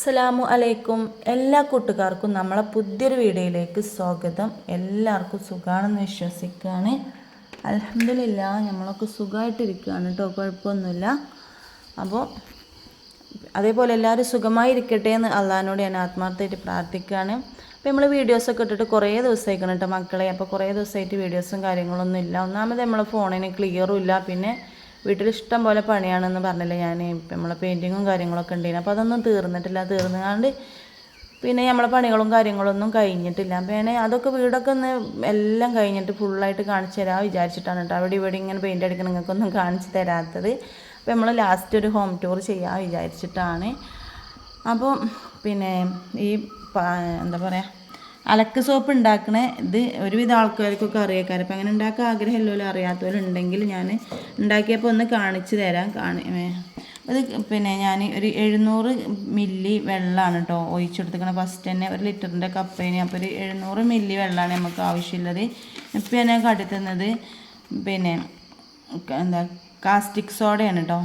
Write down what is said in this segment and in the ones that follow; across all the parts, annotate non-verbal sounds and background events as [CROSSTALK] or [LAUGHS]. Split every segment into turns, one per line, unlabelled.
അസ്സലാമു അലൈക്കും. എല്ലാ കൂട്ടുകാർക്കും നമ്മളെ പുതിയൊരു വീഡിയോയിലേക്ക് സ്വാഗതം. എല്ലാവർക്കും സുഖമാണെന്ന് വിശ്വസിക്കുകയാണ്. അലഹമില്ല നമ്മളൊക്കെ സുഖമായിട്ടിരിക്കുകയാണ് കേട്ടോ കുഴപ്പമൊന്നുമില്ല. അപ്പോൾ അതേപോലെ എല്ലാവരും സുഖമായിരിക്കട്ടെ എന്ന് അള്ളഹാനോട് ഞാൻ ആത്മാർത്ഥമായിട്ട് പ്രാർത്ഥിക്കുകയാണ്. അപ്പോൾ നമ്മൾ വീഡിയോസൊക്കെ ഇട്ടിട്ട് കുറേ ദിവസമായിക്കണം കേട്ടോ മക്കളെ. അപ്പോൾ കുറേ ദിവസമായിട്ട് വീഡിയോസും കാര്യങ്ങളൊന്നും ഇല്ല. ഒന്നാമത് നമ്മളെ ഫോണിന് ക്ലിയറും ഇല്ല. പിന്നെ വീട്ടിൽ ഇഷ്ടം പോലെ പണിയാണെന്ന് പറഞ്ഞില്ല ഞാൻ നമ്മളെ പെയിന്റിങ്ങും കാര്യങ്ങളൊക്കെ ഉണ്ടായിരുന്നു അപ്പോൾ അതൊന്നും തീർന്നിട്ടില്ല. തീർന്നുകൊണ്ട് പിന്നെ നമ്മളെ പണികളും കാര്യങ്ങളൊന്നും കഴിഞ്ഞിട്ടില്ല. പിന്നെ അതൊക്കെ വീടൊക്കെ ഒന്ന് എല്ലാം കഴിഞ്ഞിട്ട് ഫുള്ളായിട്ട് കാണിച്ചു തരാം വിചാരിച്ചിട്ടാണ് കേട്ടോ അവിടെ ഇവിടെ ഇങ്ങനെ പെയിന്റ് അടിക്കണം നിങ്ങൾക്കൊന്നും കാണിച്ചു തരാത്തത്. അപ്പോൾ നമ്മൾ ലാസ്റ്റ് ഒരു ഹോം ടൂർ ചെയ്യാൻ വിചാരിച്ചിട്ടാണ്. അപ്പോൾ പിന്നെ ഈ എന്താ പറയുക അലക്ക് സോപ്പ് ഉണ്ടാക്കണ ഇത് ഒരുവിധ ആൾക്കാർക്കൊക്കെ അറിയാക്കാരം. അപ്പം അങ്ങനെ ഉണ്ടാക്കാൻ ആഗ്രഹമില്ലല്ലോ അറിയാത്തവരുണ്ടെങ്കിൽ ഞാൻ ഉണ്ടാക്കിയപ്പോൾ ഒന്ന് കാണിച്ചു തരാം. കാണി അത് പിന്നെ ഞാൻ ഒരു എഴുന്നൂറ് മില്ലി വെള്ളമാണ് കേട്ടോ ഒഴിച്ചെടുത്തിക്കണ ഫസ്റ്റ് തന്നെ ഒരു ലിറ്ററിന്റെ കപ്പേന് അപ്പോൾ ഒരു എഴുന്നൂറ് മില്ലി വെള്ളമാണ് നമുക്ക് ആവശ്യമുള്ളത്. ഇപ്പം ഞാൻ കടുത്തുന്നത് പിന്നെ എന്താ കാസ്റ്റിക് സോഡയാണ് കേട്ടോ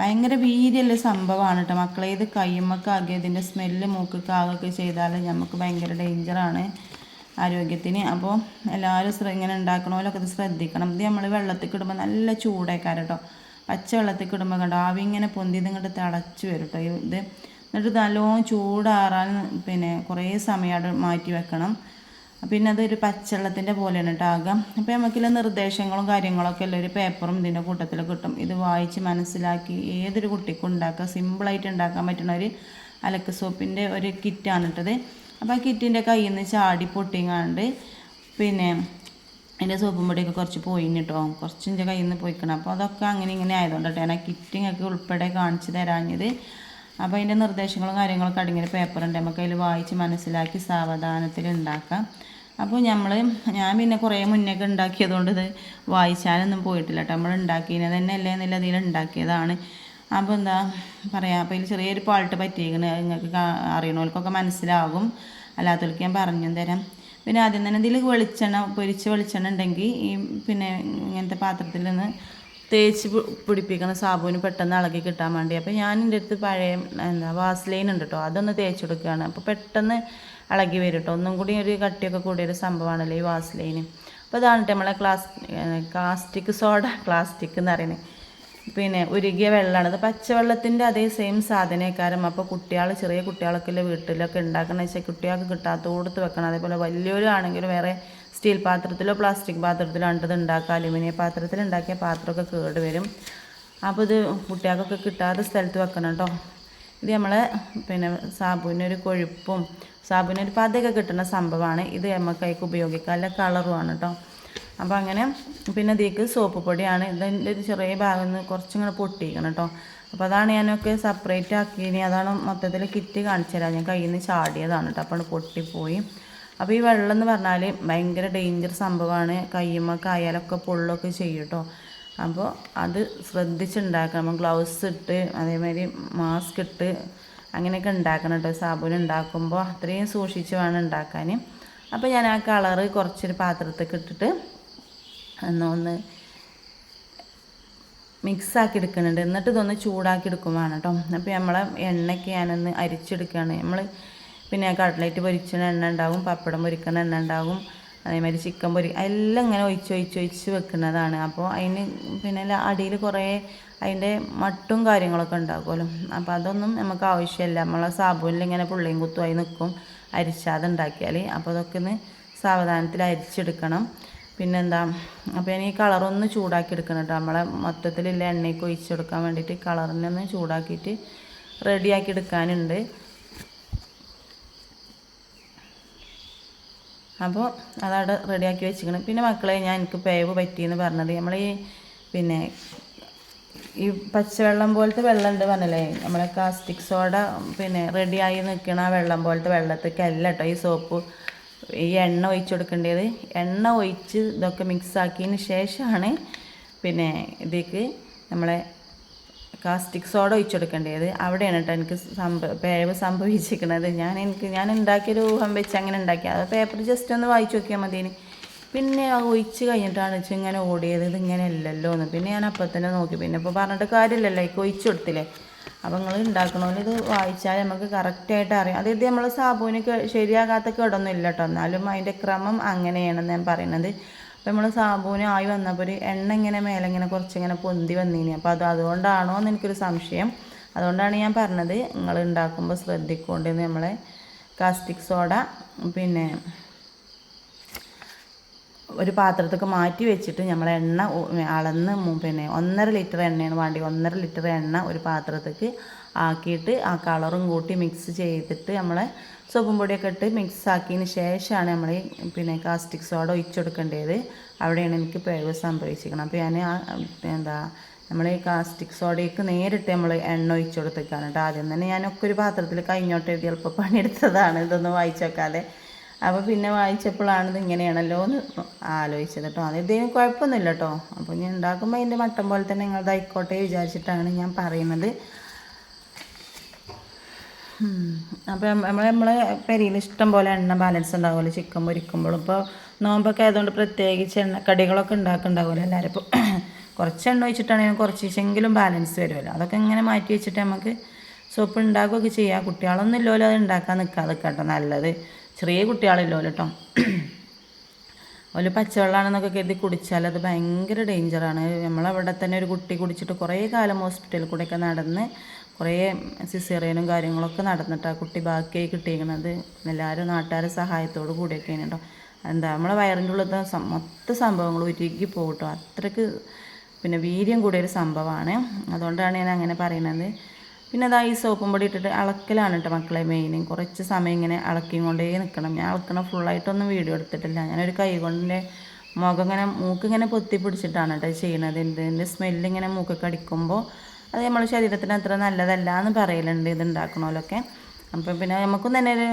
ഭയങ്കര വീര്യമുള്ള സംഭവമാണ് കേട്ടോ മക്കളെ ഇത് കയ്യുമ്മക്ക് ആകെ ഇതിന്റെ സ്മെല്ല് മൂക്കൊക്കെ ആകൊക്കെ ചെയ്താൽ നമുക്ക് ഭയങ്കര ഡേഞ്ചറാണ് ആരോഗ്യത്തിന്. അപ്പോൾ എല്ലാവരും ഇങ്ങനെ ഉണ്ടാക്കണമല്ലൊക്കെ ഇത് ശ്രദ്ധിക്കണം. ഇത് നമ്മൾ വെള്ളത്തിൽ ഇടുമ്പോൾ നല്ല ചൂടേക്കാരം കേട്ടോ പച്ച വെള്ളത്തിൽ ഇടുമ്പോൾ കണ്ടോ ആവി ഇങ്ങനെ പൊന്തി ഇങ്ങോട്ട് തിളച്ച് വരും കേട്ടോ ഇത് എന്നിട്ട് നല്ലോണം ചൂടാറാൻ പിന്നെ കുറേ സമയം മാറ്റി വെക്കണം. പിന്നെ അതൊരു പച്ചവെള്ളത്തിന്റെ പോലെയാണ് കേട്ടോ ആകാം. അപ്പോൾ നമുക്കില്ല നിർദ്ദേശങ്ങളും കാര്യങ്ങളൊക്കെ ഉള്ള ഒരു പേപ്പറും ഇതിന്റെ കൂട്ടത്തിൽ കിട്ടും. ഇത് വായിച്ച് മനസ്സിലാക്കി ഏതൊരു കുട്ടിക്കും ഉണ്ടാക്കുക സിമ്പിളായിട്ട് ഉണ്ടാക്കാൻ പറ്റുന്ന ഒരു അലക്ക് സോപ്പിന്റെ ഒരു കിറ്റാണ് ഇട്ടത് അപ്പോൾ ആ കിറ്റിന്റെ കയ്യിൽ നിന്ന് ചാടി പൊട്ടിങ്ങാണ്ട് പിന്നെ അതിന്റെ സോപ്പും പൊടിയൊക്കെ കുറച്ച് പോയിന് കേട്ടോ കുറച്ച് എന്റെ കയ്യിൽ നിന്ന് പോയിക്കണം. അപ്പോൾ അതൊക്കെ അങ്ങനെ ഇങ്ങനെ ആയതുകൊണ്ട് കേട്ടോ ഞാൻ ആ കിറ്റിങ്ങൊക്കെ ഉൾപ്പെടെ കാണിച്ച് തരാഞ്ഞത്. അപ്പോൾ അതിന്റെ നിർദ്ദേശങ്ങളും കാര്യങ്ങളൊക്കെ അടങ്ങിയ പേപ്പറുണ്ട് നമുക്ക് അതിൽ വായിച്ച് മനസ്സിലാക്കി സാവധാനത്തിൽ ഉണ്ടാക്കാം. അപ്പോൾ നമ്മൾ ഞാൻ പിന്നെ കുറേ മുന്നേക്ക് ഉണ്ടാക്കിയതുകൊണ്ട് ഇത് വായിച്ചാലൊന്നും പോയിട്ടില്ല കേട്ടോ നമ്മൾ ഉണ്ടാക്കിയത് തന്നെ അല്ലേ എന്നുള്ള അതിൽ ഉണ്ടാക്കിയതാണ്. അപ്പോൾ എന്താ പറയുക അപ്പോൾ ഇതിൽ ചെറിയൊരു പാൾട്ട് പറ്റിയിരിക്കുന്നത് നിങ്ങൾക്ക് അറിയണവർക്കൊക്കെ മനസ്സിലാകും അല്ലാത്തവർക്ക് ഞാൻ പറഞ്ഞു തരാം. പിന്നെ ആദ്യം തന്നെ ഇതിൽ വെളിച്ചെണ്ണ പൊരിച്ച് വെളിച്ചെണ്ണ ഉണ്ടെങ്കിൽ ഈ പിന്നെ ഇങ്ങനത്തെ പാത്രത്തിൽ നിന്ന് തേച്ച് പിടിപ്പിക്കണ സാബുവിന് പെട്ടെന്ന് ഇളകി കിട്ടാൻ വേണ്ടി. അപ്പോൾ ഞാൻ എന്റെ അടുത്ത് പഴയ എന്താ വാസ്ലൈൻ ഉണ്ട് കേട്ടോ അതൊന്ന് തേച്ച് കൊടുക്കുകയാണ്. അപ്പോൾ പെട്ടെന്ന് ഇളകി വരും കേട്ടോ ഒന്നും കൂടി ഒരു കട്ടിയൊക്കെ കൂടിയൊരു സംഭവമാണല്ലോ ഈ വാസ്ലൈന്. അപ്പോൾ അതാണ് നമ്മളെ ക്ലാസ് കാസ്റ്റിക് സോഡ [LAUGHS] പ്ലാസ്റ്റിക് എന്ന് പറയുന്നത്. പിന്നെ ഉരുകിയ വെള്ളമാണ്. ഇത് പച്ചവെള്ളത്തിന്റെ അതേ സെയിം സാധനക്കാരം. അപ്പോൾ കുട്ടികൾ ചെറിയ കുട്ടികളൊക്കെ വീട്ടിലൊക്കെ ഉണ്ടാക്കണമെന്ന് വെച്ചാൽ കുട്ടികൾക്ക് കിട്ടാത്തോടത്ത് വെക്കണം. അതേപോലെ വലിയവരാണെങ്കിലും വേറെ സ്റ്റീൽ പാത്രത്തിലോ പ്ലാസ്റ്റിക് പാത്രത്തിലോ ആണ് ഇത് ഉണ്ടാക്കുക. അലുമിനിയം പാത്രത്തിൽ ഉണ്ടാക്കിയ പാത്രമൊക്കെ കേട് വരും. അപ്പോൾ ഇത് കുട്ടികൾക്കൊക്കെ കിട്ടാത്ത സ്ഥലത്ത് വെക്കണം കേട്ടോ. ഇത് നമ്മൾ പിന്നെ സാബുവിനൊരു കൊഴുപ്പും സാബുവിനൊരു പതയൊക്കെ കിട്ടുന്ന സംഭവമാണ്. ഇത് നമുക്ക് അതിലേക്ക് ഉപയോഗിക്കാം. അല്ല കളറുമാണ് കേട്ടോ. അപ്പോൾ അങ്ങനെ പിന്നെ ഇതിലേക്ക് സോപ്പ് പൊടിയാണ്. ഇതിന്റെ ഒരു ചെറിയ ഭാഗം നിന്ന് കുറച്ചിങ്ങനെ പൊട്ടിയിരിക്കണം കേട്ടോ. അപ്പോൾ അതാണ് ഞാനൊക്കെ സെപ്പറേറ്റ് ആക്കിയിനി അതാണ് മൊത്തത്തിൽ കിറ്റ് കാണിച്ചു തരാം. ഞാൻ കയ്യിൽ നിന്ന് ചാടിയതാണ് കേട്ടോ. അപ്പോൾ പൊട്ടിപ്പോയി. അപ്പോൾ ഈ വെള്ളം എന്ന് പറഞ്ഞാൽ ഭയങ്കര ഡേഞ്ചർ സംഭവമാണ്. കയ്യുമൊക്കെ ആയാലൊക്കെ പൊള്ളൊക്കെ ചെയ്യും കേട്ടോ. അപ്പോൾ അത് ശ്രദ്ധിച്ചുണ്ടാക്കണം. ഗ്ലൗസ് ഇട്ട് അതേമാതിരി മാസ്ക് ഇട്ട് അങ്ങനെയൊക്കെ ഉണ്ടാക്കണം കേട്ടോ. സാബുൻ ഉണ്ടാക്കുമ്പോൾ അത്രയും സൂക്ഷിച്ച് വേണം ഉണ്ടാക്കാൻ അപ്പോൾ ഞാൻ ആ കളറ് കുറച്ചൊരു പാത്രത്തേക്ക് ഇട്ടിട്ട് ഒന്ന് മിക്സാക്കി എടുക്കുന്നുണ്ട്. എന്നിട്ട് ഇതൊന്ന് ചൂടാക്കി എടുക്കും വേണം കേട്ടോ. അപ്പോൾ നമ്മളെ എണ്ണയ്ക്ക് ഞാനൊന്ന് അരിച്ചെടുക്കുകയാണ്. നമ്മൾ പിന്നെ കട്ട്ലറ്റ് പൊരിക്കുന്ന എണ്ണ ഉണ്ടാവും പപ്പടം പൊരിക്കുന്ന എണ്ണ ഉണ്ടാവും അതേമാതിരി ചിക്കൻ പൊരി എല്ലാം ഇങ്ങനെ ഒഴിച്ച് ഒഴിച്ച് ഒഴിച്ച് വെക്കുന്നതാണ്. അപ്പോൾ അതിന് പിന്നെ അടിയിൽ കുറേ അതിന്റെ മട്ടും കാര്യങ്ങളൊക്കെ ഉണ്ടാകുമല്ലോ. അപ്പോൾ അതൊന്നും നമുക്ക് ആവശ്യമില്ല. നമ്മളെ സാബൂനിൽ ഇങ്ങനെ പുള്ളിയും കുത്തുമായി നിൽക്കും അരിച്ചാതെ ഉണ്ടാക്കിയാൽ. അപ്പോൾ അതൊക്കെ ഒന്ന് സാവധാനത്തിൽ അരിച്ചെടുക്കണം. പിന്നെന്താ അപ്പോൾ ഞാൻ ഈ കളറൊന്ന് ചൂടാക്കി എടുക്കണം കേട്ടോ നമ്മളെ മൊത്തത്തിലുള്ള എണ്ണയ്ക്ക് ഒഴിച്ചെടുക്കാൻ വേണ്ടിയിട്ട് കളറിനെ ഒന്ന് ചൂടാക്കിയിട്ട് റെഡിയാക്കി എടുക്കാനുണ്ട് അപ്പോൾ അതവിടെ റെഡിയാക്കി വെച്ചിരിക്കണം. പിന്നെ മക്കളെ ഞാൻ എനിക്ക് പേവ് പറ്റിയെന്ന് പറഞ്ഞത്. നമ്മൾ ഈ പിന്നെ ഈ പച്ചവെള്ളം പോലത്തെ വെള്ളം ഉണ്ട് പറഞ്ഞല്ലേ? നമ്മളെ കാസ്റ്റിക് സോഡ പിന്നെ റെഡിയായി നിൽക്കണ ആ വെള്ളം പോലത്തെ വെള്ളത്തേക്കല്ല കേട്ടോ ഈ സോപ്പ് ഈ എണ്ണ ഒഴിച്ച് കൊടുക്കേണ്ടത്. എണ്ണ ഒഴിച്ച് ഇതൊക്കെ മിക്സ് ആക്കിയതിന് ശേഷമാണ് പിന്നെ ഇതിലേക്ക് നമ്മളെ കാസ്റ്റിക് സോഡ ഒഴിച്ചെടുക്കേണ്ടത് അവിടെയാണ് കേട്ടോ എനിക്ക് സംഭവ പേവ് സംഭവിച്ചിരിക്കുന്നത്. ഞാൻ എനിക്ക് ഞാൻ ഉണ്ടാക്കിയൊരു ഊഹം വെച്ച് അങ്ങനെ ഉണ്ടാക്കി. അത് പേപ്പർ ജസ്റ്റ് ഒന്ന് വായിച്ചു നോക്കിയാൽ മതി പിന്നെ ഒഴിച്ച് കഴിഞ്ഞിട്ടാണ് വെച്ചാൽ ഇങ്ങനെ ഓടിയത്. ഇത് ഇങ്ങനെ അല്ലല്ലോ എന്ന് പിന്നെ ഞാൻ അപ്പം തന്നെ നോക്കി. പിന്നെ ഇപ്പോൾ പറഞ്ഞിട്ട് കാര്യമില്ലല്ലോ എനിക്ക് ഒഴിച്ചു കൊടുത്തില്ലേ? അപ്പോൾ നിങ്ങൾ ഉണ്ടാക്കണമെങ്കിൽ ഇത് വായിച്ചാൽ നമുക്ക് കറക്റ്റായിട്ട് അറിയാം. അതായത് നമ്മൾ സാബുവിന് ശരിയാകാത്ത കേടൊന്നും ഇല്ല കേട്ടോ എന്നാലും അതിന്റെ ക്രമം അങ്ങനെയാണെന്ന് ഞാൻ പറയുന്നത് അപ്പോൾ നമ്മൾ സാബുവിന് ആയി വന്നപ്പോൾ ഒരു എണ്ണ ഇങ്ങനെ മേലെ ഇങ്ങനെ കുറച്ചിങ്ങനെ പൊന്തി വന്നീനി. അപ്പോൾ അത് അതുകൊണ്ടാണോ എന്ന് എനിക്കൊരു സംശയം. അതുകൊണ്ടാണ് ഞാൻ പറഞ്ഞത്. നിങ്ങൾ ഉണ്ടാക്കുമ്പോൾ ശ്രദ്ധിക്കൊണ്ടെന്ന് നമ്മളെ കാസ്റ്റിക് സോഡ പിന്നെ ഒരു പാത്രത്തേക്ക് മാറ്റി വെച്ചിട്ട് നമ്മൾ എണ്ണ അളന്ന് പിന്നെ ഒന്നര ലിറ്റർ എണ്ണയാണ് വേണ്ടി ഒന്നര ലിറ്റർ എണ്ണ ഒരു പാത്രത്തേക്ക് ആക്കിയിട്ട് ആ കളറും കൂട്ടി മിക്സ് ചെയ്തിട്ട് നമ്മൾ സോപ്പും പൊടിയൊക്കെ ഇട്ട് മിക്സ് ആക്കിയതിന് ശേഷമാണ് നമ്മൾ പിന്നെ കാസ്റ്റിക് സോഡ ഒഴിച്ചെടുക്കേണ്ടത്. അവിടെയാണ് എനിക്ക് പിഴവ് സംഭവിച്ചിരിക്കണം അപ്പോൾ ഞാൻ എന്താ നമ്മൾ ഈ കാസ്റ്റിക് സോഡയ്ക്ക് നേരിട്ട് നമ്മൾ എണ്ണ ഒഴിച്ചു കൊടുത്തേക്കാണ് കേട്ടോ ആദ്യം തന്നെ ഞാനൊക്കെ ഒരു പാത്രത്തിൽ കഴിഞ്ഞോട്ട് എഴുതി എളുപ്പം പണിയെടുത്തതാണ് ഇതൊന്നും വായിച്ചു വെക്കാതെ അപ്പോൾ പിന്നെ വായിച്ചപ്പോഴാണിത് ഇങ്ങനെയാണല്ലോ എന്ന് ആലോചിച്ചത് കേട്ടോ. അത് ഇതിന് കുഴപ്പമൊന്നുമില്ല കേട്ടോ. അപ്പോൾ ഞാൻ ഉണ്ടാക്കുമ്പോൾ അതിന്റെ മട്ടം പോലെ തന്നെ നിങ്ങളതായിക്കോട്ടെ വിചാരിച്ചിട്ടാണ് ഞാൻ പറയുന്നത്. അപ്പോൾ നമ്മൾ നമ്മളെ പെരിയിൽ ഇഷ്ടം പോലെ എണ്ണ ബാലൻസ് ഉണ്ടാവുമല്ലോ ചിക്കൻ പൊരിക്കുമ്പോഴും. ഇപ്പോൾ നോമ്പൊക്കെ ആയതുകൊണ്ട് പ്രത്യേകിച്ച് എണ്ണ കടികളൊക്കെ ഉണ്ടാക്കുന്നുണ്ടാവുമല്ലോ എല്ലാവരും. ഇപ്പോൾ [CLEARS THROAT] കുറച്ച് എണ്ണ വെച്ചിട്ടാണെങ്കിൽ കുറച്ച് വെച്ചെങ്കിലും ബാലൻസ് വരുമല്ലോ. അതൊക്കെ ഇങ്ങനെ മാറ്റി വെച്ചിട്ട് നമുക്ക് സോപ്പ് ഉണ്ടാക്കുകയൊക്കെ ചെയ്യാം. കുട്ടികളൊന്നും ഇല്ലല്ലോ അത് ഉണ്ടാക്കാൻ നിൽക്കാതെ കേട്ടോ നല്ലത്. ചെറിയ കുട്ടികളില്ലല്ലോ കേട്ടോ ഒരു പച്ചവെള്ളമാണെന്നൊക്കെ കരുതി കുടിച്ചാൽ അത് ഭയങ്കര ഡേഞ്ചറാണ് നമ്മളവിടെ തന്നെ ഒരു കുട്ടി കുടിച്ചിട്ട് കുറേ കാലം ഹോസ്പിറ്റലിൽ കൂടെയൊക്കെ നടന്ന് കുറേ സിസേറിയനും കാര്യങ്ങളൊക്കെ നടന്നിട്ട് ആ കുട്ടി ബാക്കിയായി കിട്ടിയിരിക്കുന്നത്. എല്ലാവരും നാട്ടുകാരുടെ സഹായത്തോട് കൂടിയൊക്കെയാണ് കേട്ടോ എന്താ നമ്മളെ വയറിന്റെ ഉള്ളത്തെ മൊത്ത സംഭവങ്ങൾ ഉരുകി പോകട്ടോ അത്രയ്ക്ക് പിന്നെ വീര്യം കൂടിയൊരു സംഭവമാണ്. അതുകൊണ്ടാണ് ഞാൻ അങ്ങനെ പറയുന്നത് പിന്നെ അതാ ഈ സോപ്പും പൊടി ഇട്ടിട്ട് അളക്കലാണ് കേട്ടോ മക്കളെ മെയിൻ കുറച്ച് സമയം ഇങ്ങനെ അളക്കിയും കൊണ്ടേ നിൽക്കണം ഞാൻ അളക്കണ ഫുള്ളായിട്ടൊന്നും വീഡിയോ എടുത്തിട്ടില്ല. ഞാനൊരു കൈ കൊണ്ടിന്റെ മുഖം ഇങ്ങനെ മൂക്ക് ഇങ്ങനെ പൊത്തി പിടിച്ചിട്ടാണ് കേട്ടോ ചെയ്യണത്. ഇതിന്റെ സ്മെല്ല് ഇങ്ങനെ മൂക്കൊക്കെ അടിക്കുമ്പോൾ അത് നമ്മുടെ ശരീരത്തിന് അത്ര നല്ലതല്ല എന്ന് പറയലുണ്ട് ഇത് ഉണ്ടാക്കണമല്ലൊക്കെ അപ്പം പിന്നെ നമുക്കും തന്നെ ഒരു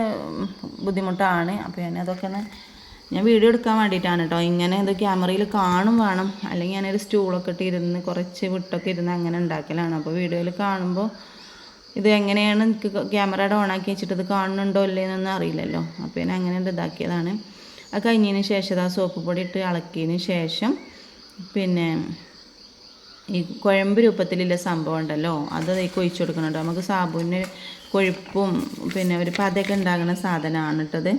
ബുദ്ധിമുട്ടാണ്. അപ്പോൾ ഞാൻ അതൊക്കെ ഒന്ന് ഞാൻ വീഡിയോ എടുക്കാൻ വേണ്ടിയിട്ടാണ് കേട്ടോ ഇങ്ങനെ ഇത് ക്യാമറയിൽ കാണും വേണം. അല്ലെങ്കിൽ ഞാനൊരു സ്റ്റൂളൊക്കെ ഇട്ട് ഇരുന്ന് കുറച്ച് വിട്ടൊക്കെ ഇരുന്ന് അങ്ങനെ ഉണ്ടാക്കലാണ്. അപ്പോൾ വീഡിയോയിൽ കാണുമ്പോൾ ഇത് എങ്ങനെയാണ് എനിക്ക് ക്യാമറയുടെ ആക്കി വെച്ചിട്ട് ഇത് കാണുന്നുണ്ടോ ഇല്ലേ എന്നൊന്നും അറിയില്ലല്ലോ. അപ്പോൾ ഞാൻ അങ്ങനെ ഇത് ഇതാക്കിയതാണ്. അത് കഴിഞ്ഞതിന് ശേഷം ആ സോപ്പ് പൊടി ഇട്ട് ഇളക്കിയതിന് ശേഷം പിന്നെ ഈ കുഴമ്പ് രൂപത്തിലുള്ള സംഭവം ഉണ്ടല്ലോ അത് അതിലേക്ക് ഒഴിച്ചു കൊടുക്കുന്നുണ്ട്. നമുക്ക് സാബുവിന് കൊഴുപ്പും പിന്നെ ഒരു പതയൊക്കെ ഉണ്ടാകുന്ന സാധനമാണ് കേട്ടത്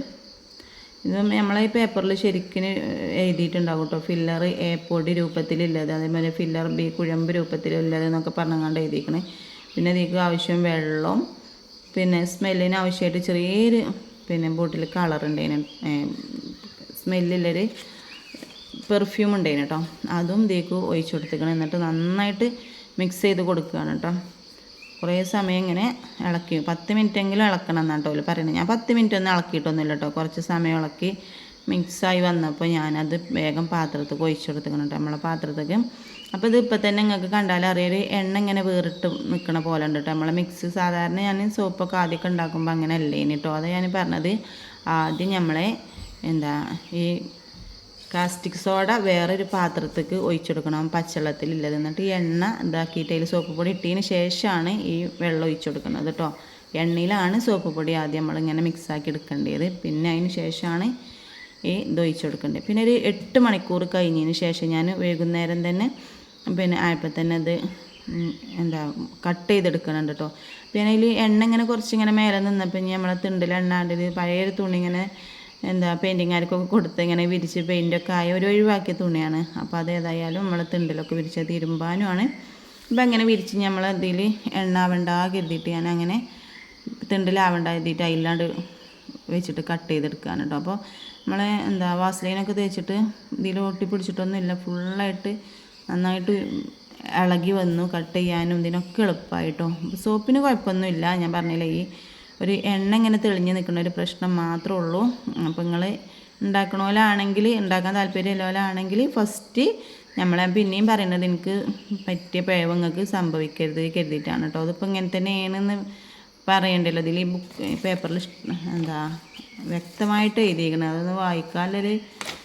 ഇത്. നമ്മളെ ഈ പേപ്പറിൽ ശരിക്കും എഴുതിയിട്ടുണ്ടാവും കേട്ടോ. ഫില്ലർ എ പൊടി രൂപത്തിലുള്ളത് അതേപോലെ ഫില്ലർ ബി കുഴമ്പ് രൂപത്തിലുള്ളത് എന്നൊക്കെ പറഞ്ഞങ്ങാണ്ട് എഴുതിക്കണേ പിന്നെ ഇതിലേക്ക് ആവശ്യം വെള്ളം പിന്നെ സ്മെല്ലിന് ആവശ്യമായിട്ട് ചെറിയൊരു പിന്നെ ബോട്ടിൽ കളർ ഉണ്ടായിരുന്നു സ്മെല്ലില്ലൊരു പെർഫ്യൂം ഉണ്ടായിരുന്നു കേട്ടോ അതും ഇതിലേക്ക് ഒഴിച്ചു കൊടുത്തേക്കണം. എന്നിട്ട് നന്നായിട്ട് മിക്സ് ചെയ്ത് കൊടുക്കുകയാണ് കേട്ടോ കുറേ സമയം ഇങ്ങനെ ഇളക്കി പത്ത് മിനിറ്റ് എങ്കിലും ഇളക്കണം എന്നാണ് കേട്ടോ പറയുന്നത് ഞാൻ പത്ത് മിനിറ്റ് ഒന്നും ഇളക്കിയിട്ടൊന്നുമില്ല കേട്ടോ കുറച്ച് സമയം ഇളക്കി മിക്സായി വന്നപ്പോൾ ഞാനത് വേഗം പാത്രത്തിൽ ഒഴിച്ചു കൊടുത്തേക്കണം കേട്ടോ നമ്മളെ പാത്രത്തേക്ക് അപ്പോൾ ഇത് ഇപ്പം തന്നെ നിങ്ങൾക്ക് കണ്ടാൽ അറിയൊരു എണ്ണ ഇങ്ങനെ വേറിട്ട് നിൽക്കണ പോലെ ഉണ്ട് കേട്ടോ നമ്മളെ മിക്സ് സാധാരണ ഞാൻ സോപ്പൊക്കെ ആദ്യമൊക്കെ ഉണ്ടാക്കുമ്പോൾ അങ്ങനെ അല്ലേ കേട്ടോ അത് ഞാൻ പറഞ്ഞത് ആദ്യം നമ്മളെ എന്താ ഈ കാസ്റ്റിക് സോഡ വേറൊരു പാത്രത്തേക്ക് ഒഴിച്ചെടുക്കണം പച്ചവെള്ളത്തിലുള്ളത് എന്നിട്ട് എണ്ണ ഇതാക്കിയിട്ട് അതിൽ സോപ്പ് പൊടി ഇട്ടതിന് ശേഷമാണ് ഈ വെള്ളം ഒഴിച്ചു കൊടുക്കുന്നത് കേട്ടോ എണ്ണയിലാണ് സോപ്പ് പൊടി ആദ്യം നമ്മളിങ്ങനെ മിക്സാക്കി എടുക്കേണ്ടത്. പിന്നെ അതിന് ശേഷമാണ് ഈ ഇത് ഒഴിച്ചു കൊടുക്കേണ്ടത്. പിന്നെ ഒരു എട്ട് മണിക്കൂർ കഴിഞ്ഞതിന് ശേഷം ഞാൻ വൈകുന്നേരം തന്നെ പിന്നെ ആയപ്പോൾ തന്നെ അത് എന്താ കട്ട് ചെയ്തെടുക്കണം കേട്ടോ പിന്നെ അതിൽ എണ്ണ ഇങ്ങനെ കുറച്ച് ഇങ്ങനെ മേലെ നിന്നപ്പോൾ ഇനി നമ്മളെ തിണ്ടിൽ എണ്ണാണ്ടത് പഴയൊരു തുണി ഇങ്ങനെ എന്താ പെയിന്റിങ്ങാർക്കൊക്കെ കൊടുത്ത് ഇങ്ങനെ വിരിച്ച് പെയിന്റൊക്കെ ആയ ഒരു ഒഴിവാക്കിയ തുണിയാണ്. അപ്പോൾ അത് ഏതായാലും നമ്മളെ തിണ്ടിലൊക്കെ വിരിച്ച തിരുമ്പാനുമാണ്. അപ്പം അങ്ങനെ വിരിച്ച് നമ്മൾ അതിൽ എണ്ണ ആവണ്ട കരുതിയിട്ട് ഞാൻ അങ്ങനെ തിണ്ടിലാവണ്ട കരുതിയിട്ട് അതിലാണ്ട് വെച്ചിട്ട് കട്ട് ചെയ്തെടുക്കുകയാണ് കേട്ടോ അപ്പോൾ നമ്മളെ എന്താ വാസ്ലൈനൊക്കെ തേച്ചിട്ട് ഇതിൽ ഒട്ടി പിടിച്ചിട്ടൊന്നുമില്ല ഫുള്ളായിട്ട് നന്നായിട്ട് ഇളകി വന്നു കട്ട് ചെയ്യാനും ഇതിനൊക്കെ എളുപ്പമായിട്ടോ സോപ്പിന് കുഴപ്പമൊന്നുമില്ല ഞാൻ പറഞ്ഞില്ലേ ഈ ഒരു എണ്ണ ഇങ്ങനെ തെളിഞ്ഞ് നിൽക്കുന്ന ഒരു പ്രശ്നം മാത്രമേ ഉള്ളൂ. അപ്പോൾ നിങ്ങൾ ഉണ്ടാക്കണ പോലെ ആണെങ്കിൽ ഉണ്ടാക്കാൻ താല്പര്യമില്ല പോലെ ആണെങ്കിൽ ഫസ്റ്റ് നമ്മളെ പിന്നെയും പറയുന്നത് എനിക്ക് പറ്റിയ പിഴവ് നിങ്ങൾക്ക് സംഭവിക്കരുത് കരുതിയിട്ടാണ് കേട്ടോ. അതിപ്പോൾ ഇങ്ങനെ തന്നെയാണെന്ന് പറയണ്ടല്ലോ. ഇതിൽ ഈ ബുക്ക് പേപ്പറിൽ എന്താ വ്യക്തമായിട്ട് എഴുതിയിരിക്കുന്നത് അതൊന്ന് വായിക്കാനൊരു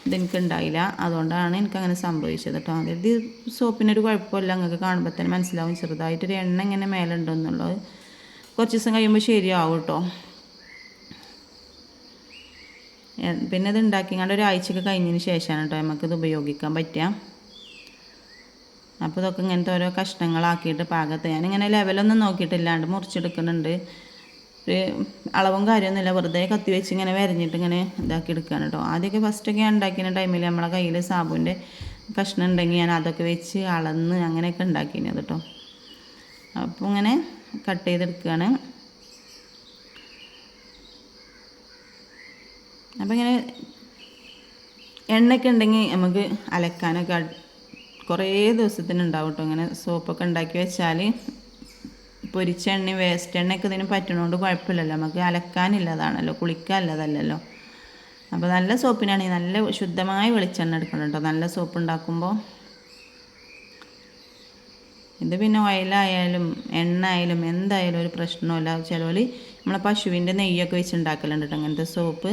ഇതെനിക്ക് ഉണ്ടായില്ല അതുകൊണ്ടാണ് എനിക്ക് അങ്ങനെ സംഭവിച്ചത് കേട്ടോ അതായത് സോപ്പിനൊരു കുഴപ്പമില്ല. നിങ്ങൾക്ക് കാണുമ്പോൾ തന്നെ മനസ്സിലാവും. ചെറുതായിട്ടൊരു എണ്ണ ഇങ്ങനെ മേലെ ഉണ്ടെന്നുള്ളത് കുറച്ച് ദിവസം കഴിയുമ്പോൾ ശരിയാവും കേട്ടോ പിന്നെ ഇത് ഉണ്ടാക്കിങ്ങാണ്ട് ഒരാഴ്ചയൊക്കെ കഴിഞ്ഞതിന് ശേഷമാണ് കേട്ടോ നമുക്കിത് ഉപയോഗിക്കാൻ പറ്റുക അപ്പോൾ ഇതൊക്കെ ഇങ്ങനത്തെ ഓരോ കഷ്ണങ്ങളാക്കിയിട്ട് പാകത്ത്. ഞാനിങ്ങനെ ലെവലൊന്നും നോക്കിയിട്ടില്ലാണ്ട് മുറിച്ചെടുക്കുന്നുണ്ട്. ഒരു അളവും കാര്യമൊന്നുമില്ല. വെറുതെ കത്തി വെച്ച് ഇങ്ങനെ വരഞ്ഞിട്ട് ഇങ്ങനെ ഇതാക്കി എടുക്കുകയാണ് കേട്ടോ ആദ്യമൊക്കെ ഫസ്റ്റൊക്കെ ഉണ്ടാക്കിയ ടൈമിൽ നമ്മളെ കയ്യിൽ സാബുവിന്റെ കഷ്ണം ഉണ്ടെങ്കിൽ ഞാൻ അതൊക്കെ വെച്ച് അളന്ന് അങ്ങനെയൊക്കെ ഉണ്ടാക്കിയത് കേട്ടോ അപ്പോൾ ഇങ്ങനെ കട്ട് ചെയ്തെടുക്കുകയാണ്. അപ്പോൾ ഇങ്ങനെ എണ്ണയൊക്കെ ഉണ്ടെങ്കിൽ നമുക്ക് അലക്കാനൊക്കെ കുറേ ദിവസത്തിന് ഉണ്ടാവും കേട്ടോ ഇങ്ങനെ സോപ്പൊക്കെ ഉണ്ടാക്കി വെച്ചാൽ പൊരിച്ച എണ്ണ വേസ്റ്റ് എണ്ണയൊക്കെ ഇതിന് പറ്റണോണ്ട് കുഴപ്പമില്ലല്ലോ. നമുക്ക് അലക്കാനില്ലതാണല്ലോ കുളിക്കാനില്ലതല്ലല്ലോ. അപ്പോൾ നല്ല സോപ്പിനാണെങ്കിൽ നല്ല ശുദ്ധമായ വെളിച്ചെണ്ണ എടുക്കണം കേട്ടോ നല്ല സോപ്പ് ഉണ്ടാക്കുമ്പോൾ ഇത് പിന്നെ ഓയിലായാലും എണ്ണ ആയാലും എന്തായാലും ഒരു പ്രശ്നമില്ല ചിലവർ നമ്മളെ പശുവിന്റെ നെയ്യൊക്കെ വെച്ച് ഉണ്ടാക്കലുണ്ട് കേട്ടോ അങ്ങനത്തെ സോപ്പ്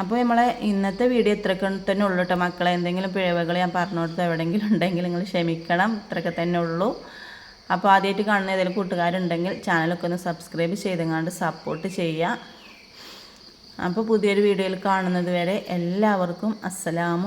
അപ്പോൾ നമ്മളെ ഇന്നത്തെ വീഡിയോ ഇത്രയൊക്കെ തന്നെ ഉള്ളൂ കേട്ടോ മക്കളെ എന്തെങ്കിലും പിഴവുകൾ ഞാൻ പറഞ്ഞു കൊടുത്ത് എവിടെയെങ്കിലും ഉണ്ടെങ്കിൽ നിങ്ങൾ ക്ഷമിക്കണം. ഇത്രയൊക്കെ തന്നെ ഉള്ളൂ. അപ്പോൾ ആദ്യമായിട്ട് കാണുന്ന ഏതെങ്കിലും കൂട്ടുകാരുണ്ടെങ്കിൽ ചാനലൊക്കെ ഒന്ന് സബ്സ്ക്രൈബ് ചെയ്തെങ്ങാണ്ട് സപ്പോർട്ട് ചെയ്യുക. അപ്പോൾ പുതിയൊരു വീഡിയോയിൽ കാണുന്നത് വരെ എല്ലാവർക്കും അസ്സലാമു